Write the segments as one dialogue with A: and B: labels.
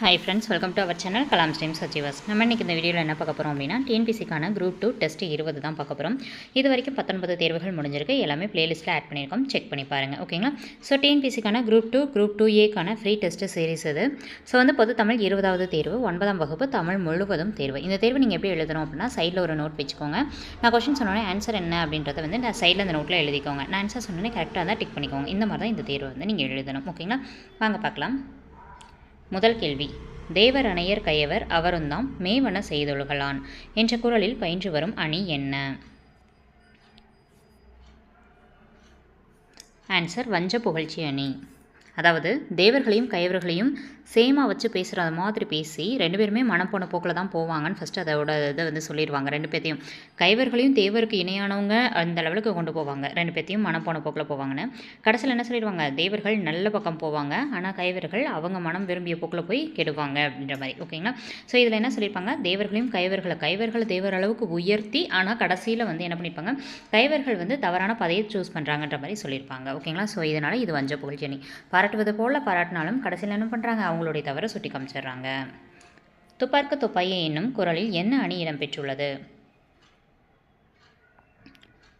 A: Hi friends welcome to our channel Kalam stream சச்சிவாஸ் நம்ம இன்றைக்கி இந்த வீடியோவில் என்ன பார்க்க போகிறோம் அப்படின்னா டிஎன்பிசிக்கான குரூப் டூ டெஸ்ட் இருபது தான் பார்க்க போகிறோம் இது வரைக்கும் பத்தொன்பது தேர்வுகள் முடிஞ்சிருக்கு. எல்லாமே பிளேலிஸ்ட்டில் ஆட் பண்ணியிருக்கோம். செக் பண்ணி பாருங்கள் ஓகேங்களா ஸோ டிஎன்பிசிக்கான குரூப் டூ குரூப் டூ ஏக்கான ஃப்ரீ டெஸ்ட் சீரிஸ் இது. ஸோ வந்து பொது தமிழ் இருபதாவது தேர்வு ஒன்பதாம் வகுப்பு தமிழ் முழுவதும் தேர்வு. இந்த தேர்வு நீங்கள் எப்படி எழுதணும் அப்படின்னா சைடில் ஒரு நோட் வச்சுக்கோங்க. நான் கொஸ்டின் சொன்னோன்னே ஆன்சர் என்ன அப்படின்றத வந்து நான் சைடில் அந்த நோட்டில் எழுதிக்கோங்க. நான் ஆன்சர் சொன்னோன்னே கரெக்டாக தான் டிக் பண்ணிக்கோங்க. இந்த மாதிரி தான் இந்த தேர்வு வந்து நீங்கள் எழுதணும் ஓகேங்களா வாங்க பார்க்கலாம். முதல் கேள்வி. தேவர் அணையர் கயவர் அவருந்தாம் மேவன செய்தொழுகலான் என்ற குரலில் பயின்று வரும் அணி என்ன? ஆன்சர் வஞ்ச புகழ்ச்சி அணி. அதாவது தேவர்களையும் கயவர்களையும் சேமாக வச்சு பேசுகிற மாதிரி பேசி ரெண்டு பேருமே மனம் போன போக்கில் தான் போவாங்கன்னு ஃபஸ்ட்டு அதோட இதை வந்து சொல்லிடுவாங்க ரெண்டு பேர்த்தையும் கைவர்களையும் தேவருக்கு இணையானவங்க அந்த லெவலுக்கு கொண்டு போவாங்க. ரெண்டு பேர்த்தையும் மனம் போன போக்கில் போவாங்கன்னு. கடைசியில் என்ன சொல்லிடுவாங்க? தேவர்கள் நல்ல பக்கம் போவாங்க. ஆனால் கைவர்கள் அவங்க மனம் விரும்பிய போக்கில் போய் கெடுவாங்க அப்படின்ற மாதிரி. ஓகேங்களா ஸோ இதில் என்ன சொல்லியிருப்பாங்க தேவர்களையும் கைவர்களை கைவர்களை தேவர் அளவுக்கு உயர்த்தி ஆனால் கடைசியில் வந்து என்ன பண்ணியிருப்பாங்க கைவர்கள் வந்து தவறான பதையை சூஸ் பண்ணுறாங்கன்ற மாதிரி சொல்லியிருப்பாங்க ஓகேங்களா ஸோ இதனால் இது வஞ்ச புகழ்ச்சி பாராட்டுவது போல் பாராட்டினாலும் கடைசியில் என்ன பண்ணுறாங்க அவங்களுடைய தவறை சுட்டி காமிச்சிடுறாங்க. துப்பார்க்கு துப்பாயே என்னும் குரலில் என்ன அணி இடம்பெற்றுள்ளது?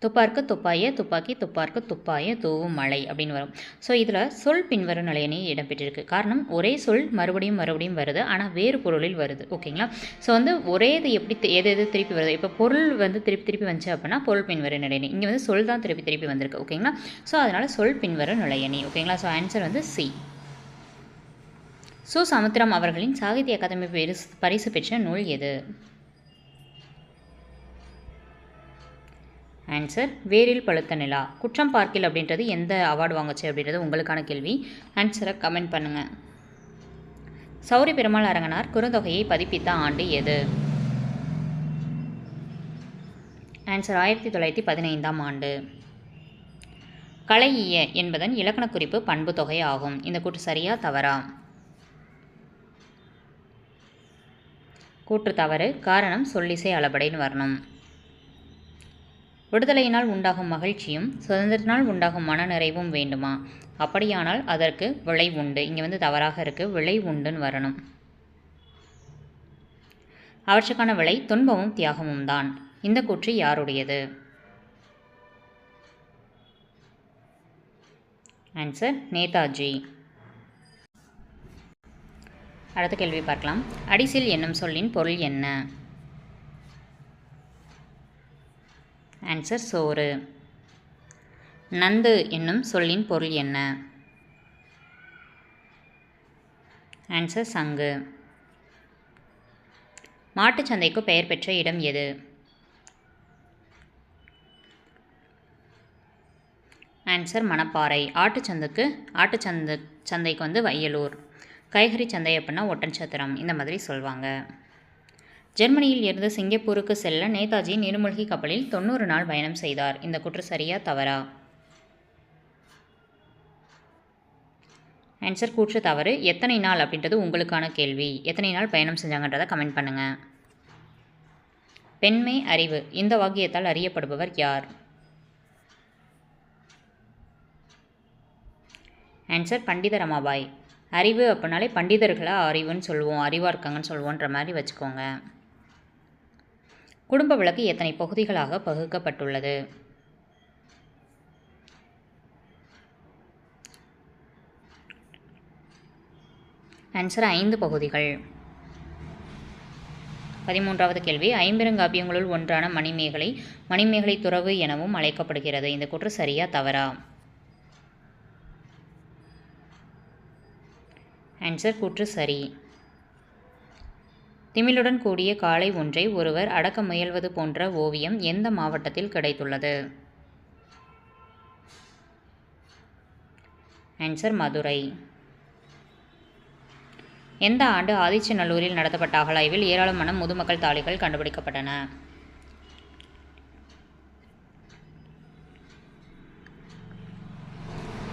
A: துப்பார்க்கு துப்பாய துப்பாக்கி துப்பார்க்கு துப்பாய தூவும் மழை அப்படின்னு வரும். ஸோ இதில் சொல் பின்வரும் நிலையணி இடம்பெற்றிருக்கு. காரணம் ஒரே சொல் மறுபடியும் மறுபடியும் வருது ஆனால் வேறு பொருளில் வருது. ஓகேங்களா ஸோ வந்து ஒரே இது எப்படி எது எது திருப்பி வருது? இப்போ பொருள் வந்து திருப்பி திருப்பி வந்துச்சு அப்படின்னா பொருள் பின்வரும் நிலையணி. இங்கே வந்து சொல் தான் திருப்பி திருப்பி வந்திருக்கு. ஓகேங்களா ஸோ அதனால் சொல் பின்வரும் நிலையணி. ஓகேங்களா ஸோ ஆன்சர் வந்து சி சு சமுத்திரம் அவர்களின் சாகித்ய அகாதமி பரிசு பரிசு பெற்ற நூல் எது? ஆன்சர் வேரில் பழுத்த நிலா. குற்றம் பார்க்கில் அப்படின்றது எந்த அவார்டு வாங்குச்சு அப்படின்றது உங்களுக்கான கேள்வி. ஆன்சரை கமெண்ட் பண்ணுங்கள் சௌரி பெருமாள் அரங்கனார் குறுந்தொகையை பதிப்பித்த ஆண்டு எது? ஆன்சர் ஆயிரத்தி தொள்ளாயிரத்தி பதினைந்தாம் ஆண்டு. கலையிய என்பதன் இலக்கண குறிப்பு பண்பு தொகை ஆகும். இந்த கூற்று சரியா தவறா? கூற்று தவறு காரணம் சொல்லிசை அளபடைன்னு வரணும். விடுதலையினால் உண்டாகும் மகிழ்ச்சியும் சுதந்திரத்தினால் உண்டாகும் மனநிறைவும் வேண்டுமா? அப்படியானால் அதற்கு விளை உண்டு. இங்கே வந்து தவறாக இருக்குது விளை உண்டுன்னு வரணும். அவற்றுக்கான விளை துன்பமும் தியாகமும் தான். இந்த கூற்று யாருடையது? ஆன்சர் நேதாஜி. அடுத்த கேள்வி பார்க்கலாம். அடிசில் என்னும் சொல்லின் பொருள் என்ன? ஆன்சர் சோறு. நந்து என்னும் சொல்லின் பொருள் என்ன? ஆன்சர் சங்கு. மாட்டுச் சந்தைக்கு பெயர் பெற்ற இடம் எது? ஆன்சர் மணப்பாறை. ஆட்டுச்சந்தைக்கு ஆட்டுச்சந்து சந்தைக்கு வந்து வையலூர். கைகறி சந்தை அப்படின்னா ஒட்டன்சத்திரம். இந்த மாதிரி சொல்லுவாங்க ஜெர்மனியில் இருந்து சிங்கப்பூருக்கு செல்ல நேதாஜி நீர்மூழ்கி கப்பலில் தொண்ணூறு நாள் பயணம் செய்தார். இந்த குற்று சரியா தவறா? ஆன்சர் கூற்று தவறு. எத்தனை நாள் அப்படின்றது உங்களுக்கான கேள்வி. எத்தனை நாள் பயணம் செஞ்சாங்கன்றதை கமெண்ட் பண்ணுங்கள் பெண்மை அறிவு. இந்த வாக்கியத்தால் அறியப்படுபவர் யார்? ஆன்சர் பண்டித ரமாபாய். அறிவு அப்படின்னாலே பண்டிதர்களை அறிவுன்னு சொல்லுவோம் அறிவாக இருக்காங்கன்னு சொல்லுவோன்ற மாதிரி வச்சுக்கோங்க. குடும்ப விளக்கு எத்தனை பகுதிகளாக பகுக்கப்பட்டுள்ளது? ஆன்சர் ஐந்து பகுதிகள். பதிமூன்றாவது கேள்வி. ஐம்பெருங்காப்பியங்களுள் ஒன்றான மணிமேகலை மணிமேகலை துறவு எனவும் அழைக்கப்படுகிறது. இந்த கூற்று சரியா தவறா? ஆன்சர் கூற்று சரி. திமிழுடன் கூடிய காளை ஒன்றை ஒருவர் அடக்க முயல்வது போன்ற ஓவியம் எந்த மாவட்டத்தில் கிடைத்துள்ளது? ஆன்சர் மதுரை. எந்த ஆண்டு ஆதிச்சநல்லூரில் நடத்தப்பட்ட அகலாய்வில் ஏராளமான முதுமக்கள் தாளிகள் கண்டுபிடிக்கப்பட்டன?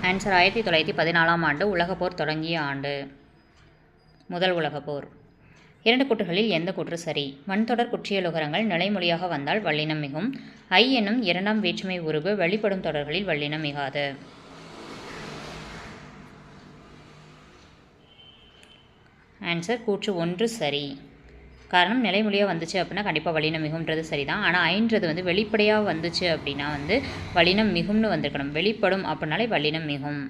A: ஆன்சர் ஆயிரத்தி தொள்ளாயிரத்தி பதினாலாம் ஆண்டு உலகப் போர் தொடங்கிய ஆண்டு. முதல் உலகப்போர் இரண்டு கூற்றுகளில் எந்த கூற்று சரி? வன்தொடர் குற்றியலுகரங்கள் நிலைமொழியாக வந்தால் வல்லினம் மிகும். ஐ என்னும் இரண்டாம் வேற்றுமை உருவு வெளிப்படும் தொடர்களில் வல்லினம் மிகாது. ஆன்சர் கூற்று ஒன்று சரி. காரணம் நிலைமொழியாக வந்துச்சு அப்படின்னா கண்டிப்பாக வலினம் மிகும்ன்றது சரிதான். ஆனால் ஐன்றது வந்து வெளிப்படையாக வந்துச்சு அப்படின்னா வந்து வலினம் மிகும்னு வந்திருக்கணும். வெளிப்படும் அப்படின்னாலே வலினம் மிகும்.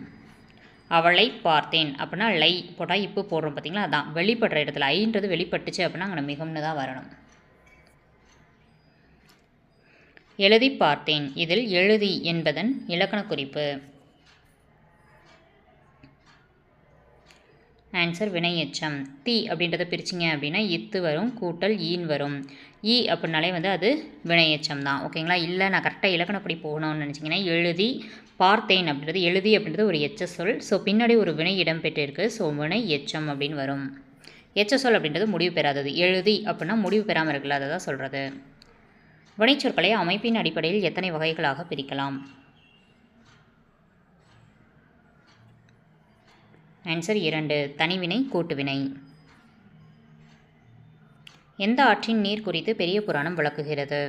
A: அவளை பார்த்தேன் அப்படின்னா லை போட்டால் இப்போ போடுறோம் பார்த்தீங்களா? அதான். வெளிப்படுற இடத்துல ஐன்றது வெளிப்பட்டுச்சு அப்படின்னா அங்கே மிகம்னு தான் வரணும். எழுதி பார்த்தேன். இதில் எழுதி என்பதன் இலக்கண குறிப்பு. ஆன்சர் வினையச்சம். தி அப்படின்றத பிரிச்சிங்க அப்படின்னா இத்து வரும் கூட்டல் ஈன் வரும். ஈ அப்படின்னாலே வந்து அது வினையச்சம் தான். ஓகேங்களா? இல்லை நான் கரெக்டாக இலக்கணப்படி போகணும்னு நினச்சிங்கன்னா எழுதி பார்த்தேன் அப்படின்றது எழுதி அப்படின்றது ஒரு எச்ச சொல். ஸோ பின்னாடி ஒரு வினை இடம்பெற்றிருக்கு. ஸோ வினை எச்சம் அப்படின்னு வரும். எச்ச சொல் அப்படின்றது முடிவு பெறாதது. எழுதி அப்படின்னா முடிவு பெறாமல் இருக்குல்ல அதை தான் சொல்கிறது வினைச்சொற்களை அமைப்பின் அடிப்படையில் எத்தனை வகைகளாக பிரிக்கலாம்? ஆன்சர் இரண்டு. தனிவினை கூட்டுவினை. எந்த ஆற்றின் நீர் குறித்து பெரிய புராணம் விளக்குகிறது?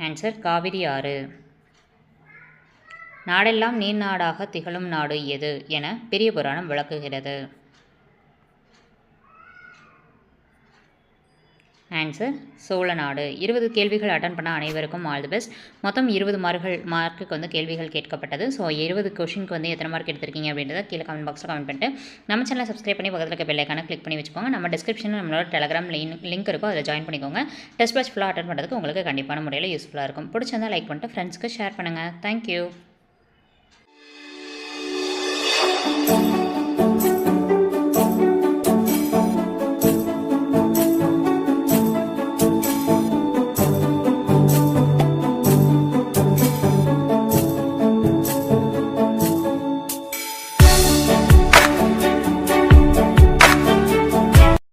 A: ஆன்சர் காவிரி ஆறு. நாடெல்லாம் நீர் நாடாக திகழும் நாடு எது என பெரிய புராணம் விளக்குகிறது. ஆன்சர் சோழ நாடு. இருபது கேள்விகள் அட்டன் பண்ண அனைவருக்கும் ஆல் தி பெஸ்ட் மொத்தம் இருபது மார்கள் மார்க்குக்கு வந்து கேள்விகள் கேட்கப்பட்டது. ஸோ இருபது கொஷினுக்கு வந்து எத்தனை மார்க் எடுத்திருக்கீங்க அப்படின்றத கீழே கமெண்ட் பாக்ஸில் கமெண்ட் பண்ணிட்டு நம்ம சேனலை சப்ஸ்கிரைப் பண்ணி பக்கத்தில் இருக்க பெல்லைக்கான கிளிக் பண்ணி வச்சுக்கோங்க. நம்ம டிஸ்கிரிப்ஷனில் நம்மளோட டெலகிராம் லிங்க் லிங்க் இருக்கும். அதில் ஜாயின் பண்ணிக்கோங்க. டெஸ்ட் பேட்ச் ஃபுல்லாக அட்டன் பண்ணுறதுக்கு உங்களுக்கு கண்டிப்பான முறையில் யூஸ்ஃபுல்லாக இருக்கும். பிடிச்சிருந்தால் லைக் பண்ணிட்டு ஃப்ரெண்ட்ஸ்க்கு ஷேர் பண்ணுங்கள் தேங்க்யூ